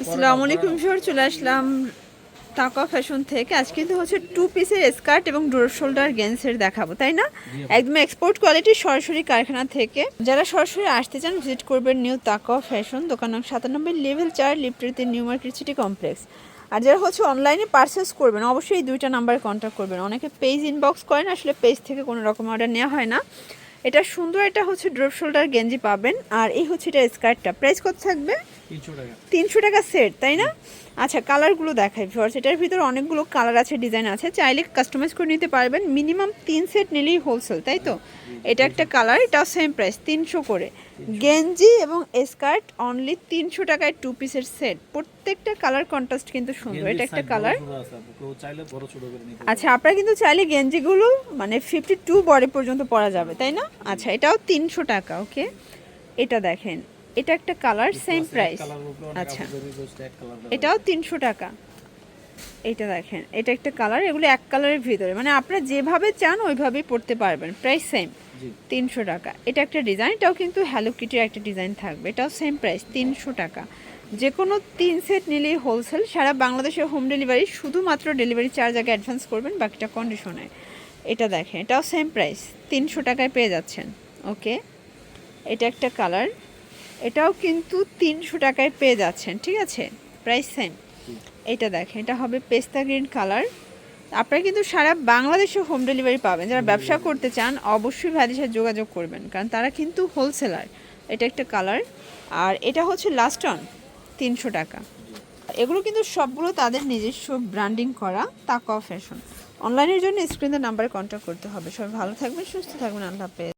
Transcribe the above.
আসসালামু আলাইকুম শহর চলে আসলাম টাকা ফ্যাশন থেকে। আজকে কিন্তু হচ্ছে টু পিসের স্কার্ট এবং ডোর শোল্ডার গেন্সের দেখাবো তাই না? একদম এক্সপোর্ট কোয়ালিটি সরাসরি কারখানা থেকে। যারা সরাসরি আসতে চান ভিজিট করবেন নিউ তাকা ফ্যাশন দোকান নং সাতানব্বই লেভেল চার লিফটেতে নিউ মার্কেট সিটি কমপ্লেক্স আর যারা হচ্ছে অনলাইনে পারচেস করবেন অবশ্যই এই দুইটা নাম্বারে কন্ট্যাক্ট করবেন। অনেকে পেজ ইনবক্স করেন আসলে পেজ থেকে কোনো রকম অর্ডার নেওয়া হয় না। এটা সুন্দর এটা হচ্ছে ড্রপ শোল্ডার গেঞ্জি পাবেন আর এই হচ্ছে এটা স্কার্টটা প্রাইস কত থাকবে? তিনশো টাকা। তিনশো টাকা সেট তাই না? আচ্ছা কালারগুলো দেখাই ভিউয়ার্স এটার ভিতরে অনেকগুলো কালার আছে ডিজাইন আছে। চাইলে কাস্টমাইজ করে নিতে পারবেন। মিনিমাম তিন সেট নিলেই হোলসেল তাই তো? এটা একটা কালার এটাও সেম প্রাইস তিনশো করে। গেঞ্জি এবং স্কার্ট অনলি তিনশো টাকায় টু পিসের সেট প্রত্যেকটা কালার কন্ট্রাস্ট কিন্তু সুন্দর। এটা একটা কালার আচ্ছা আপনারা কিন্তু চাইলে গেঞ্জিগুলো মানে ফিফটি টু বডি পর্যন্ত পরা যাবে তাই না? আচ্ছা এটাও তিনশো টাকা ওকে এটা দেখেন। এটা একটা কালার সেম প্রাইস আচ্ছা। এটাও তিনশো টাকা। এটা দেখেন এটা একটা কালার এগুলো এক কালারের ভিতরে। মানে আপনারা যেভাবে চান ওইভাবেই পড়তে পারবেন। প্রাইস সেম জি। তিনশো টাকা। এটা একটা ডিজাইন এটাও কিন্তু হ্যালো কিটির একটা ডিজাইন থাকবে। এটাও সেম প্রাইস তিনশো টাকা। যে কোনো তিন সেট নিলেই হোলসেল সারা বাংলাদেশে হোম ডেলিভারি শুধুমাত্র ডেলিভারি চার্জ আগে অ্যাডভান্স করবেন বাকিটা কন্ডিশনে এটা দেখেন এটাও সেম প্রাইস তিনশো টাকায় পেয়ে যাচ্ছেন। ওকে এটা একটা কালার এটাও কিন্তু তিনশো টাকায় পেয়ে যাচ্ছেন ঠিক আছে? প্রাইস সেম এটা দেখেন এটা হবে পেস্তা গ্রিন কালার। আপনারা কিন্তু সারা বাংলাদেশে হোম ডেলিভারি পাবেন। যারা ব্যবসা করতে চান অবশ্যই ভাইদের সাথে যোগাযোগ করবেন কারণ তারা কিন্তু হোলসেলার এটা একটা কালার। আর এটা হচ্ছে লাস্ট অন তিনশো টাকা। এগুলো কিন্তু সবগুলো তাদের নিজস্ব ব্র্যান্ডিং করা তাকা ফ্যাশন অনলাইনের জন্য স্ক্রিনের নাম্বারে কন্ট্যাক্ট করতে হবে। সবাই ভালো থাকবেন সুস্থ থাকবেন। আল্লাহ হাফেজ।